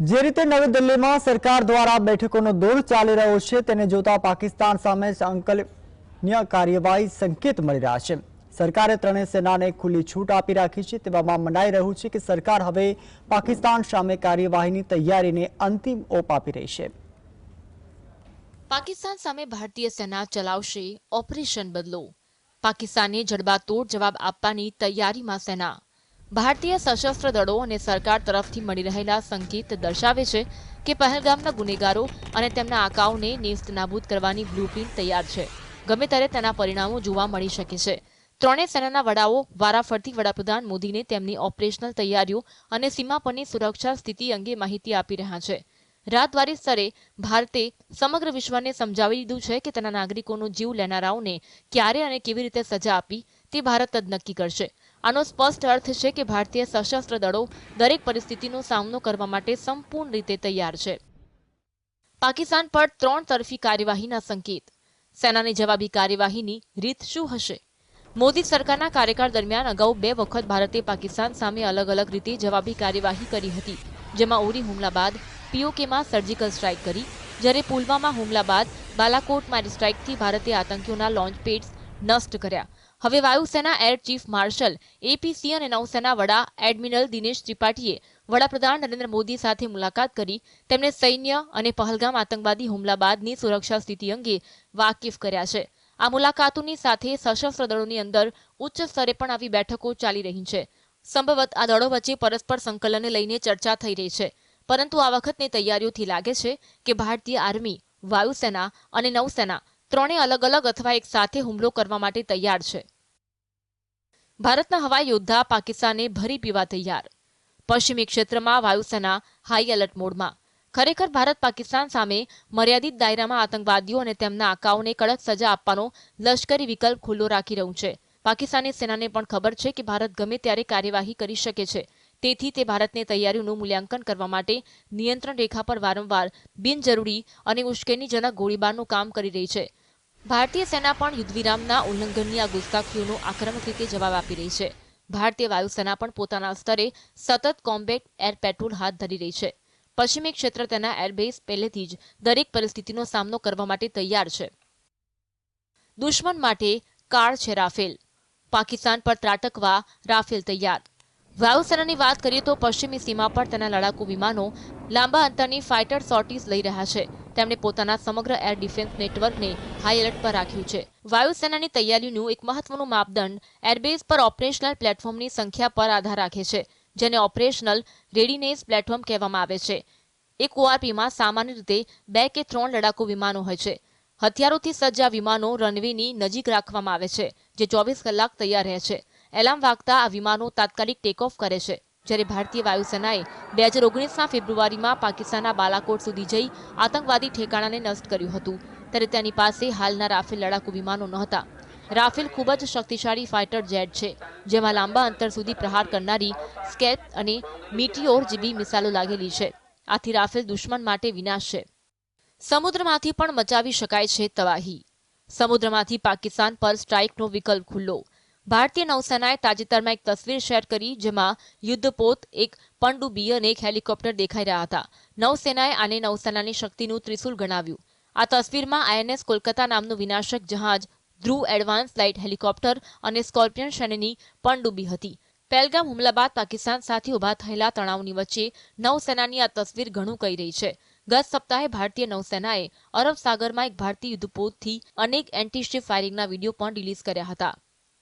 જે રીતે નવી દિલ્હીમાં સરકાર દ્વારા બેઠકોનો દોર ચાલી રહ્યો છે, તેને જોતા પાકિસ્તાન સામે સંકલનીય કાર્યવાહી સંકેત મળી રહ્યા છે. સરકારે ત્રણેય સેનાને ખુલ્લી છૂટ આપી રાખી છે. તેવામાં મનાઈ રહ્યું છે કે સરકાર હવે પાકિસ્તાન સામે કાર્યવાહીની તૈયારીને અંતિમ ઓપ આપી રહી છે. પાકિસ્તાન સામે ભારતીય સેના ચલાવશે ઓપરેશન બદલો. પાકિસ્તાને જડબાતોડ જવાબ આપવાની તૈયારીમાં સેના ભારતીય સશસ્ત્ર દળો અને સરકાર તરફથી મળી રહેલા સંકેત દર્શાવે છે કે પહેલગામના ગુનેગારો અને તેમના આકાઓને નેસ્ત નાબૂદ કરવાની બ્લુપ્રિન્ટ તૈયાર છે. ગમે ત્યારે તેના પરિણામો જોવા મળી શકે છે. ત્રણેય સેનાના વડાઓ વારાફરતી વડાપ્રધાન મોદીને તેમની ઓપરેશનલ તૈયારીઓ અને સીમા પરની સુરક્ષા સ્થિતિ અંગે માહિતી આપી રહ્યા છે. રાતવારી સ્તરે ભારતે સમગ્ર વિશ્વને સમજાવી દીધું છે કે તેના નાગરિકોનો જીવ લેનારાઓને ક્યારે અને કેવી રીતે સજા આપી તે ભારત જ નક્કી કરશે. આનો સ્પષ્ટ અર્થ છે કે ભારતીય સશસ્ત્ર દળો દરેક પરિસ્થિતિનો સામનો કરવા માટે સંપૂર્ણ રીતે તૈયાર છે. પાકિસ્તાન પર ત્રણ તરફી કાર્યવાહીના સંકેત. સેનાની જવાબી કાર્યવાહીની રીત શું હશે? મોદી સરકારના કાર્યકાળ દરમિયાન અગાઉ બે વખત ભારતે પાકિસ્તાન સામે અલગ અલગ રીતે જવાબી કાર્યવાહી કરી હતી, જેમાં ઉરી હુમલા બાદ પીઓકેમાં સર્જિકલ સ્ટ્રાઇક કરી, જ્યારે પુલવામા હુમલા બાદ બાલાકોટમાં સ્ટ્રાઇકથી ભારતે આતંકીઓના લોન્ચ પેડ્સ નષ્ટ કર્યા. હવે વાયુસેના એર ચીફ માર્શલ એપીસી અને નૌસેના વડા એડમિરલ દિનેશ ત્રિપાઠીએ વડાપ્રધાન નરેન્દ્ર મોદી સાથે મુલાકાત કરી. તેમને સૈન્ય અને પહલગામ આતંકવાદી હુમલા બાદની સુરક્ષા સ્થિતિ અંગે વાકેફ કર્યા છે. આ મુલાકાતોની સાથે સશસ્ત્ર દળોની અંદર ઉચ્ચ સ્તરે પણ આવી બેઠકો ચાલી રહી છે. સંભવત આ દળો વચ્ચે પરસ્પર સંકલનને લઈને ચર્ચા થઈ રહી છે. પરંતુ આ વખતની તૈયારીઓથી લાગે છે કે ભારતીય આર્મી, વાયુસેના અને નૌસેના ત્રણેય અલગ અલગ અથવા એક સાથે હુમલો કરવા માટે તૈયાર છે. ભારતના હવાઈ યોદ્ધા પાકિસ્તાને ભરી પીવા તૈયાર. પશ્ચિમી ક્ષેત્રમાં વાયુસેના હાઈ એલર્ટ મોડમાં. ખરેખર ભારત પાકિસ્તાન સામે મર્યાદિત દાયરામાં આતંકવાદીઓ અને તેમના આકાઓને કડક સજા આપવાનો લશ્કરી વિકલ્પ ખુલ્લો રાખી રહ્યું છે. પાકિસ્તાની સેનાને પણ ખબર છે કે ભારત ગમે ત્યારે કાર્યવાહી કરી શકે છે. તેથી તે ભારતની તૈયારીઓનું મૂલ્યાંકન કરવા માટે નિયંત્રણ રેખા પર વારંવાર બિનજરૂરી અને ઉશ્કેરણીજનક ગોળીબારનું કામ કરી રહી છે. ભારતીય સેના પણ યુદ્ધવિરામના ઉલ્લંઘનની આ ગુસ્તાખીઓનો આક્રમક રીતે જવાબ આપી રહી છે. ભારતીય વાયુસેના પણ પોતાના સ્તરે સતત કોમ્બેટ એર પેટ્રોલ હાથ ધરી રહી છે. પશ્ચિમી ક્ષેત્ર તેના એરબેઝ પહેલેથી જ દરેક પરિસ્થિતિનો સામનો કરવા માટે તૈયાર છે. દુશ્મન માટે કાળ છે રાફેલ. પાકિસ્તાન પર ત્રાટકવા રાફેલ તૈયાર. વાયુસેનાની વાત કરીએ તો પશ્ચિમી સીમા પર તેના લડાકુ વિમાનો લાંબા અંતરની ફાઇટર સોર્ટીઝ લઈ રહ્યા છે. તેમણે પોતાના સમગ્ર એર ડિફેન્સ નેટવર્કને હાઈ એલર્ટ પર રાખ્યું છે. વાયુસેનાની તૈયારીનું એક મહત્વનું માપદંડ એરબેઝ પર ઓપરેશનલ પ્લેટફોર્મની સંખ્યા પર આધાર રાખે છે, જેને ઓપરેશનલ રેડીનેસ પ્લેટફોર્મ કહેવામાં આવે છે. એક ઓઆરપીમાં સામાન્ય રીતે બે કે ત્રણ લડાકુ વિમાનો હોય છે. હથિયારોથી સજ્જ આ વિમાનો રનવેની નજીક રાખવામાં આવે છે, જે ચોવીસ કલાક તૈયાર રહે છે. એલાર્મ વાગતા આ વિમાનો તાત્કાલિક ટેક કરે છે. જ્યારે ભારતીય વાયુસેનાએ બે હજાર ઓગણીસના ફેબ્રુઆરીમાં પાકિસ્તાનના બાલાકોટ સુધી જઈ આતંકવાદી ઠેકાણાને નષ્ટ કર્યું હતું. ત્યારે તેની પાસે હાલના રાફેલ લડાકુ વિમાનો નહોતા. રાફેલ ખૂબ જ શક્તિશાળી ફાઇટર જેટ છે, જેમાં લાંબા અંતર સુધી પ્રહાર કરનારી સ્કેપ અને મીટીઓર જેવી મિસાઇલો લાગેલી છે. આથી રાફેલ દુશ્મન માટે વિનાશ છે. સમુદ્રમાંથી પણ મચાવી શકાય છે તબાહી સમુદ્રમાંથી પાકિસ્તાન પર સ્ટ્રાઇકનો વિકલ્પ ખુલ્લો. ભારતીય નૌસેનાએ તાજેતરમાં એક તસવીર શેર કરી જેમાં યુદ્ધપોત, એક પનડુબી અને એક હેલિકોપ્ટર દેખાઈ રહ્યા હતા. નૌસેનાએ આને નૌસેનાની શક્તિનું ત્રિશુલ ગણાવ્યું. આ તસવીરમાં આઈએનએસ કોલકાતા નામનું વિનાશક જહાજ, ધ્રુવ એડવાન્સ લાઇટ હેલિકોપ્ટર અને સ્કોર્પિયન શ્રેણીની પનડુબી હતી. પહેલગામ હુમલા બાદ પાકિસ્તાન સાથે ઊભા થયેલા તણાવની વચ્ચે નૌસેનાની આ તસવીર ઘણું કહી રહી છે. ગત સપ્તાહે ભારતીય નૌસેનાએ અરબ સાગરમાં એક ભારતીય યુદ્ધપોતથી અનેક એન્ટી શિપ ફાયરિંગના વીડિયો પણ રિલીઝ કર્યા હતા.